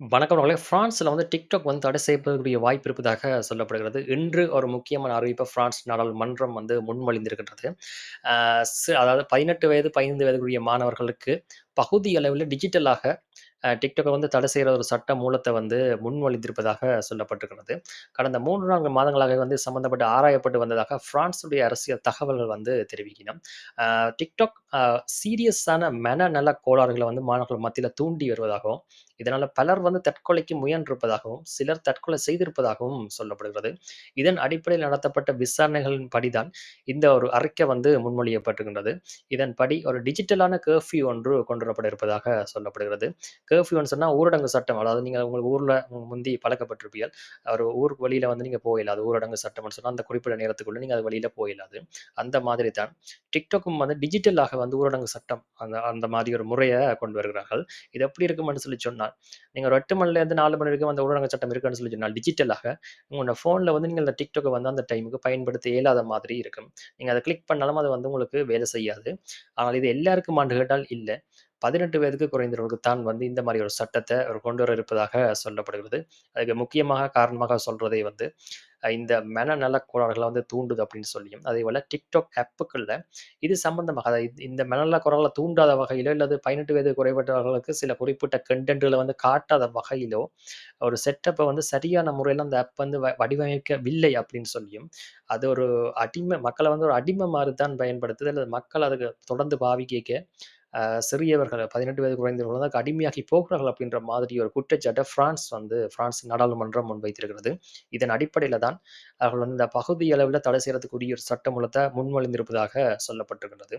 வணக்கம் நண்பர்களே. பிரான்ஸ்ல வந்து டிக்டாக் வந்து தடை செய்யப்படக்கூடிய வாய்ப்பு இருப்பதாக சொல்லப்படுகிறது. இன்று ஒரு முக்கியமான அறிவிப்ப பிரான்ஸ் நாடாளுமன்றம் வந்து முன்மொழிந்திருக்கின்றது. அ ஸ் அதாவது 18 வயது, 15 வயதுக்குரிய மாணவர்களுக்கு பகுதி அளவில் டிஜிட்டலாக டிக்டாக்கை வந்து தடை செய்கிற ஒரு சட்ட மூலத்தை வந்து முன்மொழிந்திருப்பதாக சொல்லப்பட்டிருக்கிறது. கடந்த 3, 4 மாதங்களாக வந்து சம்மந்தப்பட்டு ஆராயப்பட்டு வந்ததாக பிரான்ஸுடைய அரசியல் தகவல்கள் வந்து தெரிவிக்கணும் டிக்டாக் சீரியஸான அ சீரியஸான மனநல வந்து மாணவர்கள் மத்தியில் தூண்டி வருவதாகவும், இதனால் பலர் வந்து தற்கொலைக்கு முயன்றிருப்பதாகவும், சிலர் தற்கொலை செய்திருப்பதாகவும் சொல்லப்படுகிறது. இதன் அடிப்படையில் நடத்தப்பட்ட விசாரணைகளின் படிதான் இந்த ஒரு அறிக்கை வந்து முன்மொழியப்பட்டிருக்கின்றது. இதன்படி ஒரு டிஜிட்டலான கர்ஃபியூ ஒன்று கொண்டு வரப்பட இருப்பதாக சொல்லப்படுகிறது. கர்ஃப்யூன்னு சொன்னால் ஊரடங்கு சட்டம். அதாவது நீங்க உங்களுக்கு ஊர்ல முந்தி பழக்கப்பட்டிருப்பீர்கள். ஒரு ஊர் வழியில் வந்து நீங்க போயிடலாது ஊரடங்கு சட்டம்னு சொன்னால் அந்த குறிப்பிட்ட நேரத்துக்குள்ள நீங்கள் அது வழியில் போயிடலாது அந்த மாதிரி தான் டிக்டாக்கும் வந்து டிஜிட்டலாக வந்து ஊரடங்கு சட்டம் அந்த அந்த மாதிரி ஒரு முறையை கொண்டு வருகிறார்கள். இது எப்படி இருக்கும்னு சொல்லி சொன்னால் நீங்கள் ஒரு எட்டு மணிலேருந்து நாலு மணி வரைக்கும் அந்த ஊரடங்கு சட்டம் இருக்குன்னு சொல்லி சொன்னால் டிஜிட்டலாக உங்களோட ஃபோன்ல வந்து நீங்கள் அந்த டிக்டாக்கை வந்து அந்த டைமுக்கு பயன்படுத்த இயலாத மாதிரி இருக்கும். நீங்க அதை கிளிக் பண்ணாலும் அது வந்து உங்களுக்கு வேலை செய்யாது. ஆனால் இது எல்லாருக்கும் ஆண்டு கேட்டால் இல்லை 18 வயதுக்கு குறைந்தவர்களுக்கு தான் வந்து இந்த மாதிரி ஒரு சட்டத்தை அவர் கொண்டு வர இருப்பதாக சொல்லப்படுகிறது. அதுக்கு முக்கியமாக காரணமாக சொல்றதை வந்து, இந்த மனநல கோளாறுகள வந்து தூண்டுது அப்படின்னு சொல்லியும், அதே போல டிக்டாக் ஆப்புக்குள்ள இது சம்பந்தமாக அதாவது இந்த மனநல கோளாறுகள தூண்டாத வகையிலோ, அல்லது 18 வயது குறைபட்டவர்களுக்கு சில குறிப்பிட்ட கண்டென்ட்களை வந்து காட்டாத வகையிலோ, ஒரு செட்டப்பை வந்து சரியான முறையில் அந்த ஆப் வந்து வ வடிவமைக்கவில்லை அப்படின்னு சொல்லியும், அது ஒரு அடிமை மக்களை வந்து ஒரு அடிமை மாதிரி தான் பயன்படுத்துது. அல்லது மக்கள் அதுக்கு தொடர்ந்து பாவிக்க சிறியவர்கள் 18 வயது குறைந்தவர்கள் வந்து அடிமையாகி போகிறார்கள் அப்படின்ற மாதிரி ஒரு குற்றச்சாட்டை பிரான்ஸ் வந்து பிரான்ஸ் நாடாளுமன்றம் முன்வைத்திருக்கிறது. இதன் அடிப்படையில தான் அவர்கள் வந்து இந்த பகுதி அளவில் தடை செய்யறதுக்குரிய ஒரு சட்டமூலத்தை முன்மொழிந்திருப்பதாக சொல்லப்பட்டிருக்கிறது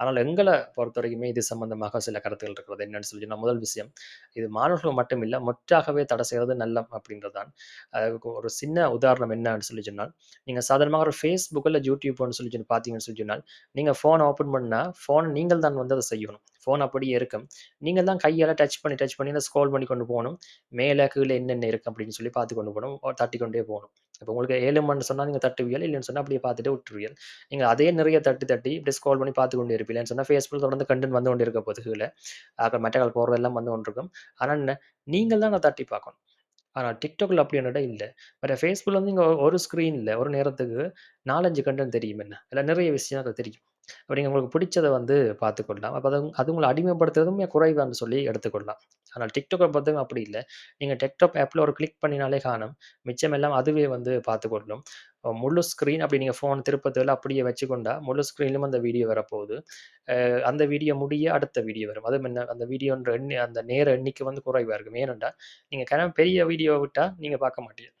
ஆனால் பொறுத்த பொறுத்தவரைக்குமே இது சம்பந்தமாக சில கருத்துகள் இருக்கிறது. என்னன்னு சொல்லி முதல் விஷயம், இது மாணவர்கள் மட்டும் இல்லை முற்றாகவே தடை செய்யறது நல்லம் அப்படின்றது தான். அதுக்கு ஒரு சின்ன உதாரணம் என்னன்னு சொல்லி சொன்னால், நீங்க சாதாரணமாக ஒரு ஃபேஸ்புக்கில் யூடியூப்னு YouTubeன்னு சொல்லி பார்த்தீங்கன்னு சொல்லி சொன்னால், நீங்க ஃபோனை ஓப்பன் பண்ணா, ஃபோன் நீங்கள் தான் வந்து அதை செய்யும் செய்யணும். ஃபோன் அப்படியே இருக்கும். நீங்க தான் கையால் டச் பண்ணி, டச் பண்ணி அதை ஸ்க்ரோல் பண்ணி கொண்டு போகணும் மேல, கீழ என்னென்ன இருக்கு அப்படின்னு சொல்லி பார்த்து கொண்டு போகணும் தட்டி தட்டிக்கொண்டே போகணும் இப்போ உங்களுக்கு ஏழு மணி சொன்னா நீங்க தட்டுவியல் இல்லன்னு சொன்னா அப்படியே பார்த்துட்டு விட்டுருவியல் நீங்க அதே நிறைய தட்டி, தட்டி இப்படி ஸ்க்ரோல் பண்ணி பார்த்து கொண்டே இருப்பீங்கன்னு சொன்னால் சொன்னா தொடர்ந்து கண்டென்ட் வந்து கொண்டு இருக்க போகுது கீழ. ஆக மற்றவர்கள் போடுறதெல்லாம் வந்து கொண்டிருக்கும். ஆனா என்ன, நீங்கள் தான் நான் தட்டி பார்க்கணும். ஆனால் டிக்டாக்ல அப்படி என்னடா இல்லை மற்ற Facebookல வந்து இங்கே ஒரு ஸ்க்ரீனில் ஒரு நேரத்துக்கு நாலஞ்சு கண்டன் தெரியும் என்ன. இல்லை நிறைய விஷயம் அதுல தெரியும். அப்படிங்க உங்களுக்கு பிடிச்சத வந்து பார்த்துக்கொள்ளலாம் அப்போ அது அது உங்களை அடிமைப்படுத்துறதுமே குறைவான்னு சொல்லி எடுத்துக்கொள்ளலாம். ஆனால் டிக்டாக்கை பொறுத்தவங்க அப்படி இல்லை நீங்கள் டிக்டாக் ஆப்பில் ஒரு கிளிக் பண்ணினாலே காணும். மிச்சம் எல்லாம் அதுவே வந்து பார்த்துக்கொள்ளும் முழு ஸ்க்ரீன் அப்படி நீங்க ஃபோன் திருப்பத்தில் அப்படியே வச்சுக்கொண்டா, முழு ஸ்க்ரீன்லயும் அந்த வீடியோ வரப்போகுது. அந்த வீடியோ முடிய அடுத்த வீடியோ வரும். அதுவும் என்ன அந்த வீடியோன்ற எண்ணி அந்த நேர எண்ணிக்கை வந்து குறைவா இருக்கும். ஏனென்றா, நீங்க கனம் பெரிய வீடியோ விட்டா நீங்க பார்க்க மாட்டீங்க.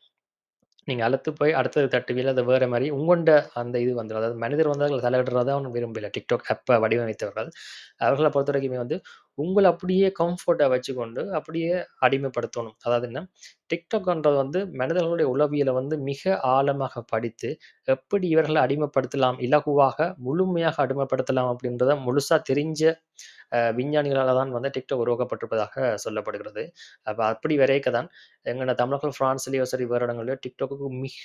நீங்க அழுத்து போய் அடுத்தது தட்டுவீர்கள். அது வேற மாதிரி உங்கோண்ட அந்த இது வந்துடும் அதாவது மனிதர் வந்து அதுல தலையிடுறத அவன் விரும்பல. டிக்டாக் அப்போ வடிவமைத்தவர்கள். அவர்கள பொறுத்தவரைக்குமே வந்து, உங்களை அப்படியே கம்ஃபர்ட்டை வச்சுக்கொண்டு, அப்படியே அடிமைப்படுத்தணும். அதாவது என்ன, டிக்டாக்ன்றது வந்து மனிதர்களுடைய உளவியலை வந்து மிக ஆழமாக படித்து, எப்படி இவர்களை அடிமைப்படுத்தலாம், இலகுவாக, முழுமையாக அடிமைப்படுத்தலாம் அப்படின்றத முழுசாக தெரிஞ்ச விஞ்ஞானிகளால் தான் வந்து டிக்டாக் உருவாக்கப்பட்டிருப்பதாக சொல்லப்படுகிறது. அப்போ அப்படி வரைக்க தான் எங்கன்னா தமிழர்கள் ஃப்ரான்ஸ்லேயோ சரி, வேறு இடங்கள்லயோ டிக்டாக்கு மிக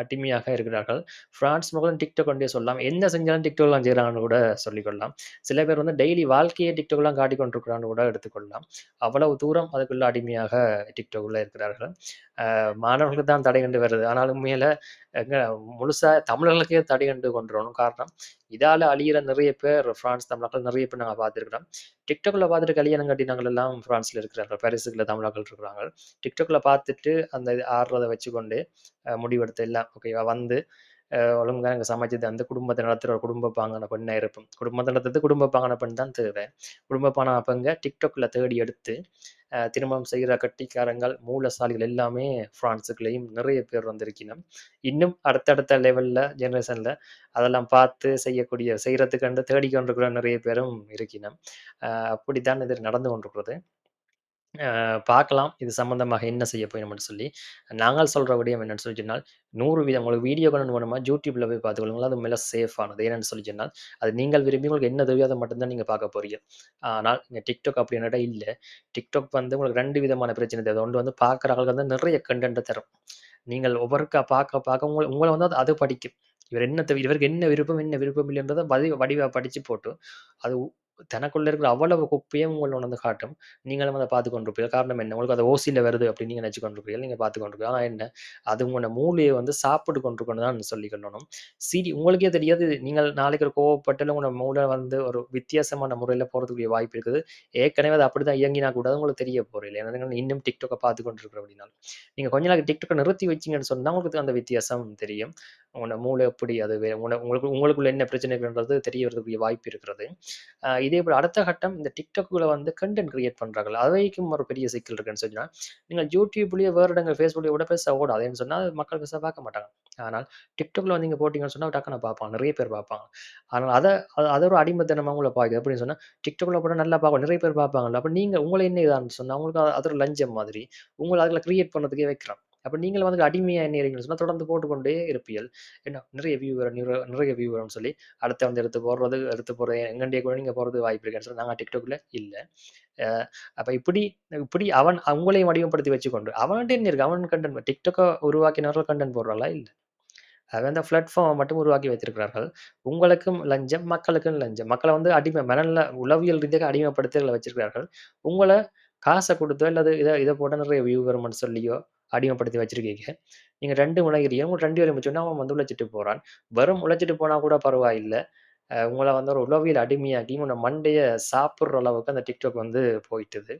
அடிமையாக இருக்கிறார்கள். பிரான்ஸ் முதல் டிக்டாக் கொண்டே சொல்லலாம். என்ன செஞ்சாலும் டிக்டாக்லாம் செய்கிறாங்கன்னு கூட சொல்லிக்கொள்ளலாம் சில பேர் வந்து டெய்லி வாழ்க்கையே டிக்டாக்லாம் காட்டி கொண்டிருக்கிறான்னு கூட எடுத்துக்கொள்ளலாம். அவ்வளவு தூரம் அதுக்குள்ள அடிமையாக TikTokல இருக்கிறார்கள். மாணவர்களுக்கு தான் தடை கண்டு வருது. ஆனாலும் உண்மையில எங்க முழுசா தமிழர்களுக்கே தடை கண்டு கொண்டுறணும். காரணம், இதால அழியிற நிறைய பேர் பிரான்ஸ் தமிழர்கள் நிறைய பேர் நாங்கள் பார்த்துருக்கிறோம் டிக்டாக்ல பார்த்துட்டு கல்யாணம் கட்டினவங்க எல்லாம் பிரான்ஸ்ல இருக்கிறார்கள். பாரிஸ்ல தமிழர்கள் இருக்கிறாங்க. டிக்டாக்ல பார்த்துட்டு அந்த ஆடுறத வச்சுக்கொண்டு முடிவெடுத்து எல்லாம் ஓகேவா வந்து ஒழுங்காக ஒழுங்கா சமைச்சது அந்த குடும்பத்தை நடத்துகிற ஒரு குடும்ப பாங்கன பெண்ணாக இருப்போம். குடும்பத்த நடத்துறது குடும்ப பாங்கன பெண் தான் தேவை. குடும்ப பாங்கான அப்பங்க TikTokல தேடி எடுத்து, திருமணம் செய்கிற கட்டிக்காரங்கள் மூலசாலிகள் எல்லாமே பிரான்ஸுக்குள்ளேயும் நிறைய பேர் வந்திருக்கணும் இன்னும் அடுத்தடுத்த லெவல்ல, ஜெனரேஷனில் அதெல்லாம் பார்த்து செய்யக்கூடிய செய்றதுக்கண்டு தேடிக் கொண்டிருக்கிற நிறைய பேரும் இருக்கணும் அ அப்படித்தான் இது நடந்து கொண்டிருக்கிறது. அ பார்க்கலாம். இது சம்மந்தமாக என்ன செய்ய போறோம்னு சொல்லி. நாங்கள் சொல்ற விடயம் என்னன்னு சொல்லி சொன்னால், 100 வீதம் உங்களுக்கு வீடியோ காணணும் வேணுமா, YouTubeல போய் பார்த்துக்கொள்ளுங்கள். அது உண்மையில சேஃபானது. ஏன்னு சொல்லி சொன்னால், அது நீங்கள் விரும்பி உங்களுக்கு என்ன தேவையோ அத மட்டும் தான் நீங்க பார்க்க போறீங்க. ஆனால் இந்த TikTok அப்படி என்னடா இல்ல. TikTok வந்து உங்களுக்கு 2 விதமான பிரச்சனை தருது. ஒன்று வந்து பார்க்குற ஆளுக்கு வந்து நிறைய கன்டென்ட்ட தரும். நீங்கள் ஒவ்வொருக்கா பார்க்க பார்க்க உங்கள உங்கள வந்து அது அது படிக்கும். இவர் என்ன தேவை இவருக்கு என்ன விருப்பம், என்ன விருப்பம் இல்லைன்றதை வதி வடிவா படிச்சு போட்டு, அது தனக்குள்ள இருக்கிற அவ்வளவு குப்பையும் உங்களை உணர்ந்து காட்டும். நீங்களும் அதை பார்த்து கொண்டிருப்பீர்கள். காரணம் என்ன? உங்களுக்கு அது ஓசியில் வருது அப்படின்னு நீங்க நினைச்சுக் கொண்டிருப்பீர்கள். நீங்கள் பார்த்து கொண்டிருப்பீர்கள். ஆனால் என்ன? அது உங்களோட மூளையை வந்து சாப்பிட்டு கொண்டிருக்கணும் தான் சொல்லிக் கொள்ளணும். சிரி உங்களுக்கே தெரியாது. நீங்கள் நாளைக்கு ஒரு கோவப்பட்டு உங்களோட மூளை வந்து ஒரு வித்தியாசமான முறையில் போகிறதுக்குரிய வாய்ப்பு இருக்குது. ஏற்கனவே அது அப்படி தான் இயங்கினா கூட உங்களுக்கு தெரிய போகிறீங்க ஏன்னா இன்னும் டிக்டாக்கை பார்த்து கொண்டிருக்கிற அப்படின்னாலும். நீங்க கொஞ்ச நாளைக்கு TikTokஅ நிறுத்தி வச்சீங்கன்னு சொன்னால் உங்களுக்கு அந்த வித்தியாசம் தெரியும். உங்களோட மூளை எப்படி அது வே உங்களுக்கு உங்களுக்குள்ள என்ன பிரச்சனை இருக்குன்றது தெரிய வரதுக்குரிய வாய்ப்பு இருக்கிறது. இதே போல் அடுத்த கட்டம் இந்த TikTokல வந்து கண்டென்ட் கிரியேட் பண்ணுறாங்க அவைக்கும் ஒரு பெரிய சிக்கல் இருக்குன்னு சொன்னா, நீங்க யூடியூப்லேயே வேறு இடங்கள் ஃபேஸ்புக்லேயே விட பேச ஓடாது. ஏன்னு மக்கள் பேச பார்க்க மாட்டாங்க. ஆனால் டிக்டாக்ல வந்து நீங்க போட்டிங்கன்னு சொன்னா டக்குனு பார்ப்பாங்க. நிறைய பேர் பார்ப்பாங்க. ஆனால் அத அதை ஒரு அடிமத்தனமாக உங்களை பாக்குது. அப்படின்னு சொன்னால் டிக்டாக்ல போட்டால் நல்லா பார்க்கும். நிறைய பேர் பார்ப்பாங்கல்ல. அப்போ நீங்க உங்களை என்ன இதான்னு சொன்னால் உங்களுக்கு அது ஒரு லஞ்சம் மாதிரி. உங்களை அதில் கிரியேட் பண்ணுறதுக்கே வைக்கிறான். அப்ப நீங்களும் வந்து அடிமையாக எண்ணிறீங்கன்னு சொன்னா தொடர்ந்து போட்டுக்கொண்டே இருப்பீர்கள். என்ன நிறைய வியூ வரும் நிறைய வியூ வரும்னு சொல்லி அடுத்து வந்து எடுத்து போடுறது, எடுத்து போகிறது எங்கண்டே கூட நீங்க போகிறது வாய்ப்பு இருக்குன்னு சொல்லி நாங்கள் டிக்டாக்ல இல்ல. அப்போ அப்ப இப்படி இப்படி அவன் அவங்களையும் அடிமைப்படுத்தி வச்சுக்கொண்டு அவன்கிட்ட என்ன இருக்கு? அவன் டிக்டாக்கை உருவாக்கி உருவாக்கினவர்கள் கண்டென்ட் போடுறாங்களா? இல்ல. அவன் அந்த பிளாட்ஃபார்மை மட்டும் உருவாக்கி வைத்திருக்கிறார்கள். உங்களுக்கும் லஞ்சம், மக்களுக்கும் லஞ்சம். மக்களை வந்து அடிமை மனநில உளவியல் ரீதியாக அடிமைப்படுத்தி வச்சிருக்கிறார்கள். உங்களை காசை கொடுத்தோ இல்லை இதை இதை போட்டா நிறைய வியூ வரும்னு சொல்லியோ அடிமைப்படுத்தி வச்சிருக்கீங்க. நீங்க 2 முனைகிறீங்க. உங்க 2 பேரையும் முடிச்சோன்னா அவன் வந்து உழைச்சிட்டு போகிறான் வெறும் உழைச்சிட்டு போனால் கூட பரவாயில்லை உங்களை வந்து ஒரு உளவியல் அடிமையாகி உன்னை மண்டையை சாப்பிட்ற அளவுக்கு அந்த டிக்டாக் வந்து போயிட்டுது.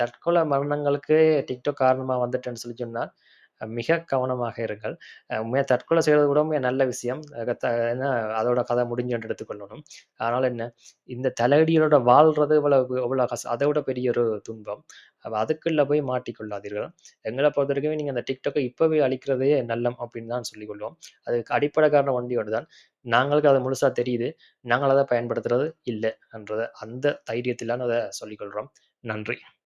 தற்கொலை மரணங்களுக்கு டிக்டாக் காரணமாக வந்துட்டேன்னு சொல்லி சொன்னால் மிக கவனமாக இருங்கள். உண்மையாக தற்கொலை செய்வது கூட நல்ல விஷயம். த அதோட கதை முடிஞ்சுன்னு எடுத்துக்கொள்ளணும். அதனால் என்ன? இந்த தலையடிகளோட வாழ்றது இவ்வளவு இவ்வளோ கச அதை விட பெரிய ஒரு துன்பம். அதுக்குள்ளே போய் மாட்டிக்கொள்ளாதீர்கள். பொறுத்த வரைக்கும் நீங்கள் அந்த டிக்டாக்கை இப்போவே அழிக்கிறதே நல்லம் அப்படின்னு தான் சொல்லிக்கொள்வோம் அதுக்கு அடிப்படை காரணம் ஒண்டி தான். நாங்களுக்கு அது முழுசாக தெரியுது. நாங்கள் அதை பயன்படுத்துறது இல்லை என்றதை அந்த தைரியத்திலான அதை சொல்லிக்கொள்கிறோம் நன்றி.